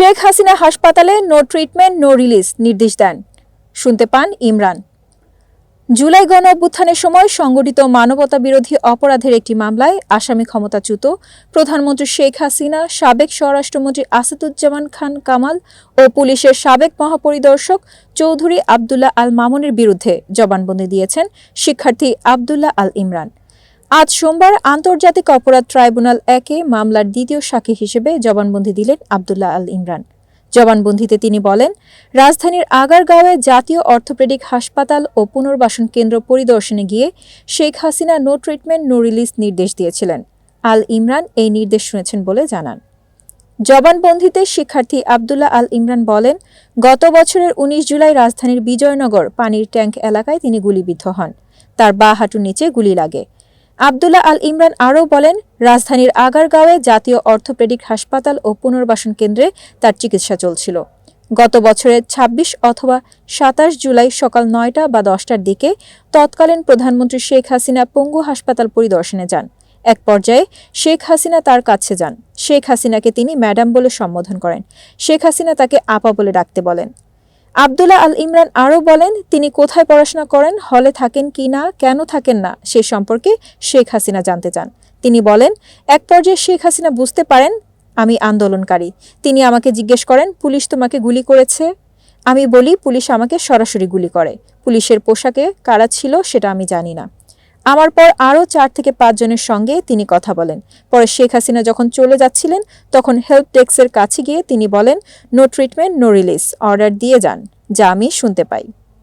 শেখ হাসিনা হাসপাতালে no treatment no release নির্দেশ দেন। শুনতে পান ইমরান। জুলাই গণ অভ্যুত্থানের সময় সংগঠিত মানবতা বিরোধী অপরাধের একটি মামলায় আসামি ক্ষমতাচ্যুত প্রধানমন্ত্রী শেখ হাসিনা, সাবেক স্বরাষ্ট্রমন্ত্রী আসাদুজ্জামান খান কামাল ও পুলিশের সাবেক মহাপরিদর্শক চৌধুরী আবদুল্লাহ আল মামুনের বিরুদ্ধে জবানবন্দি দিয়েছেন শিক্ষার্থী আবদুল্লাহ আল ইমরান। আজ সোমবার আন্তর্জাতিক অপরাধ ট্রাইব্যুনাল একে মামলার দ্বিতীয় সাক্ষী হিসেবে জবানবন্দি দিলেন আবদুল্লাহ আল ইমরান। জবানবন্দিতে তিনি বলেন, রাজধানীর আগারগাঁওয়ে জাতীয় অর্থোপেডিক হাসপাতাল ও পুনর্বাসন কেন্দ্র পরিদর্শনে গিয়ে Sheikh Hasina no treatment, no release নির্দেশ দিয়েছিলেন। আল ইমরান এই নির্দেশ শুনেছেন বলে জানান। জবানবন্দিতে শিক্ষার্থী আবদুল্লাহ আল ইমরান বলেন, গত বছরের উনিশ জুলাই রাজধানীর বিজয়নগর পানির ট্যাঙ্ক এলাকায় তিনি গুলিবিদ্ধ হন। তার বা হাঁটুর নিচে গুলি লাগে। আবদুল্লাহ আল ইমরান আরও বলেন, রাজধানীর আগারগাঁওয়ে জাতীয় অর্থোপেডিক হাসপাতাল ও পুনর্বাসন কেন্দ্রে তার চিকিৎসা চলছিল। গত বছরের ২৬ অথবা সাতাশ জুলাই সকাল নয়টা বা দশটার দিকে তৎকালীন প্রধানমন্ত্রী শেখ হাসিনা পঙ্গু হাসপাতাল পরিদর্শনে যান। এক পর্যায়ে শেখ হাসিনা তার কাছে যান। শেখ হাসিনাকে তিনি ম্যাডাম বলে সম্বোধন করেন। শেখ হাসিনা তাকে আপা বলে ডাকতে বলেন। আবদুল্লাহ আল ইমরান আরও বলেন, তিনি কোথায় পড়াশোনা করেন, হলে থাকেন কি না, কেন থাকেন না, সে সম্পর্কে শেখ হাসিনা জানতে চান। তিনি বলেন, এক পর্যায়ে শেখ হাসিনা বুঝতে পারেন, আমি আন্দোলনকারী। তিনি আমাকে জিজ্ঞেস করেন, পুলিশ তোমাকে গুলি করেছে? আমি বলি, পুলিশ আমাকে সরাসরি গুলি করে। পুলিশের পোশাকে কারা ছিল, সেটা আমি জানি না। আমার পর আরও চার থেকে পাঁচজনের সঙ্গে তিনি কথা বলেন। পরে শেখ হাসিনা যখন চলে যাচ্ছিলেন, তখন হেল্প ডেস্কের কাছে গিয়ে তিনি বলেন no treatment no release order দিয়ে যান, যা আমি শুনতে পাই।